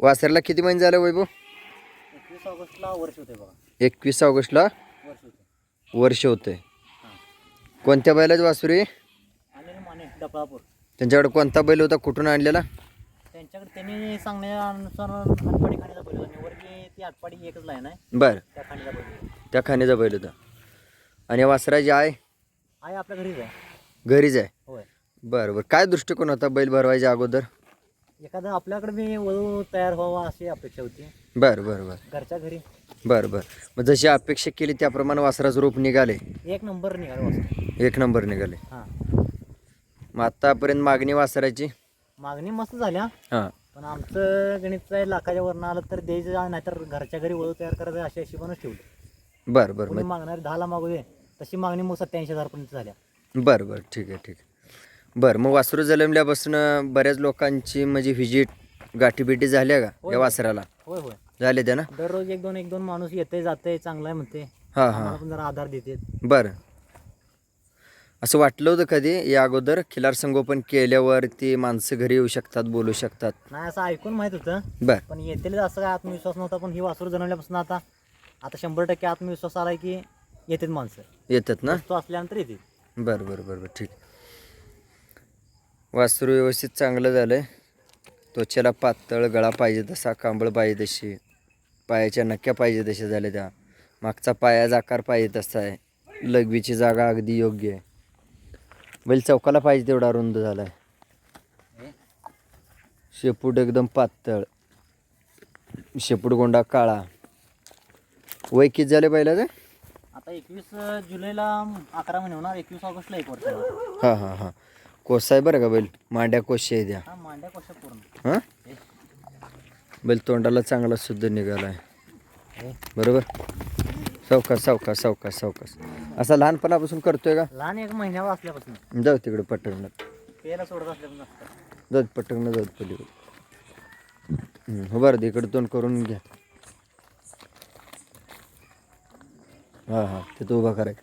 वासरला किती महिने झालं वैभव? एकवीस ऑगस्टला वर्ष होते बघा. एकवीस ऑगस्टला वर्ष होते वर्ष होते कोणत्या बैलाची वासुरी आणि माने डपळापूर. त्यांच्याकडे कोणता बैल होता? कुठून आणलेला? त्यांच्याकडे त्यांनी सांगण्यानुसार आटपाडी खाण्याचा बैल होता. निवडकी ती आटपाडी एकच लाईन आहे. बर. त्या खाण्याचा बैल होता. त्या खाण्याचा बैल होता. आणि या वासराची आय आहे आपल्या घरीच आहे. घरीच आहे. होय. बरं बरं. काय दृष्टिकोन होता बैल भरवायच्या अगोदर? एखादं आपल्याकडे मी वधू तयार व्हावा अशी अपेक्षा होती. बरं बरं बरं. घरच्या घरी. बरं बरं. मग जशी अपेक्षा केली त्याप्रमाणे वासराचं रूप निघाले. एक नंबर निघाला वाजता एक नंबर निघाले. हां. मग आत्तापर्यंत मागणी वासराची? मागणी मस्त झाल्या. हां. पण आमचं गणित आहे लाखाच्या वरनं आलं तर द्यायचं नाहीतर घरच्या घरी वळू तयार करायचं अशा हिशोबानंच ठेवली. बरं बरं. कोणी मग मागणार दहाला मागू दे. तशी मागणी मग सत्याऐंशी हजारपर्यंत झाल्या. बरं बरं. ठीक आहे ठीक आहे. बरं मग वासरू जन्मल्यापासून बऱ्याच लोकांची म्हणजे व्हिजिट गाठीबिटी झाल्या का होय. या वासराला? होय होय. झाले त्या ना? दररोज एक दोन एक दोन माणूस येते जाते चांगला आहे म्हणते. हां आम्हाला हां पण जरा आधार देते बरं. असं वाटलं होतं कधी? या अगोदर खिलार संगोपन केल्यावर ती माणसं घरी येऊ शकतात बोलू शकतात. नाही असं ऐकून माहीत होतं. बरं. पण येतील असं काय आत्मविश्वास नव्हता पण ही वासरू जन्मल्यापासून आता आता शंभर टक्के आत्मविश्वास आलाय की येतात माणसं. येतात ना? तो असल्यानंतर येते बरं बरं बरं बरं. ठीक. वासरू व्यवस्थित चांगलं झालं आहे त्वचेला पातळ गळा पाहिजे तसा कांबळ पाहिजे तशी. पायाच्या नक्क्या पाहिजे तशा झाल्या त्या. मागचा पायाचा आकार पाहिजे तसा आहे. लघवीची जागा अगदी योग्य आहे. बैल चौकाला पाहिजे तेवढा रुंद झाला आहे शेपूट एकदम पातळ. शेपूट गोंडा काळा. वय किती झाले बैलाचं? आता एकवीस जुलैला अकरा महिने होणार. एकवीस ऑगस्टला एक वर्ष. हां हां हां. कोसा आहे बरं का बैल? मांड्या कोशी आहे त्या. हा मांड्या कशा पूर्ण. हां? बैल तोंडाला चांगला शुद्ध निघाला आहे हे. बरोबर? सावकाश सावकाश सावकाश सावकाश. असा लहानपणापासून करतोय का? लहान एक असल्यापासून जाऊ तिकडे असतं जाऊ पटकनं जाऊ पलीकडे. हो बरं दे, इकडे तोंड करून घ्या. हां हां तिथं उभा करायचं.